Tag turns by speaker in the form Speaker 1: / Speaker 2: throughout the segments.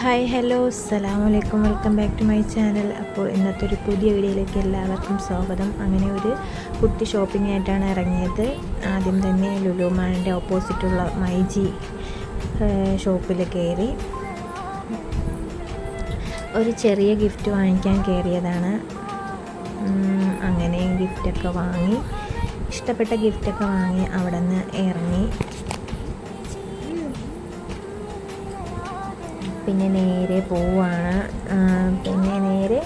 Speaker 1: Hi hello അസ്സലാം വലൈക്കും welcome back to my channel അപ്പോൾ ഇന്നത്തെ ഒരു പുതിയ വീഡിയോയിലേക്ക് എല്ലാവർക്കും സ്വാഗതം. അങ്ങനെ ഒരു കുട്ടി ഷോപ്പിംഗ് ആയിട്ടാണ് ഇറങ്ങിയത്. ആദ്യം തന്നെ ലുലു മാളിന്റെ ഓപ്പോസിറ്റുള്ള മൈജി ഷോപ്പിൽ കയറി. ഒരു ചെറിയ ഗിഫ്റ്റ് വാങ്ങിക്കാൻ കയറിയതാണ്. അങ്ങനെ ഗിഫ്റ്റൊക്കെ വാങ്ങി. ഇഷ്ടപ്പെട്ട ഗിഫ്റ്റൊക്കെ വാങ്ങി അവിടെ നിന്ന് ഇറങ്ങി. പിന്നെ നേരെ പോവാണ്. പിന്നെ നേരെ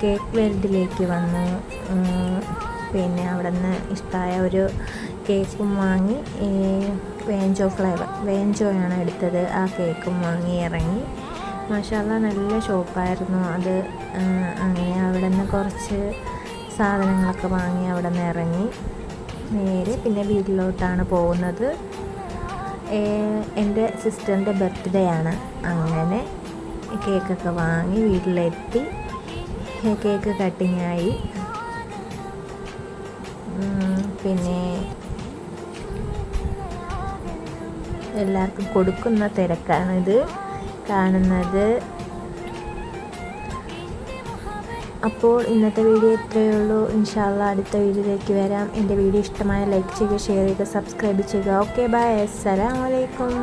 Speaker 1: കേക്ക് വേൾഡിലേക്ക് വന്നു. പിന്നെ അവിടെ നിന്ന് ഇഷ്ടമായ ഒരു കേക്കും വാങ്ങി വേഞ്ചോ ഫ്ലേവർ വേഞ്ചോയാണ് എടുത്തത്. ആ കേക്കും വാങ്ങി ഇറങ്ങി. മാഷാല്ല നല്ല ഷോപ്പായിരുന്നു അത്. അങ്ങനെ അവിടെ നിന്ന് കുറച്ച് സാധനങ്ങളൊക്കെ വാങ്ങി അവിടെ നിന്ന് ഇറങ്ങി. നേരെ പിന്നെ വീട്ടിലോട്ടാണ് പോകുന്നത്. എന്റെ സിസ്റ്ററിന്റെ ബർത്ത്ഡേ ആണ്. അങ്ങനെ കേക്കൊക്കെ വാങ്ങി വീട്ടിലെത്തി. കേക്ക് കട്ടിങ് ആയി പിന്നെ എല്ലാവർക്കും കൊടുക്കുന്ന തിരക്കാണിത്. കാണുന്നത് അപ്പോൾ ഇന്നത്തെ വീഡിയോ ഇത്രയേ ഉള്ളൂ. ഇൻഷാല്ല അടുത്ത വീഡിയോയിലേക്ക് വരാം. എന്റെ വീഡിയോ ഇഷ്ടമായ ലൈക്ക് ചെയ്യുക ഷെയർ ചെയ്യുക സബ്സ്ക്രൈബ് ചെയ്യുക. Okay bye. അസ്സലാമലൈക്കും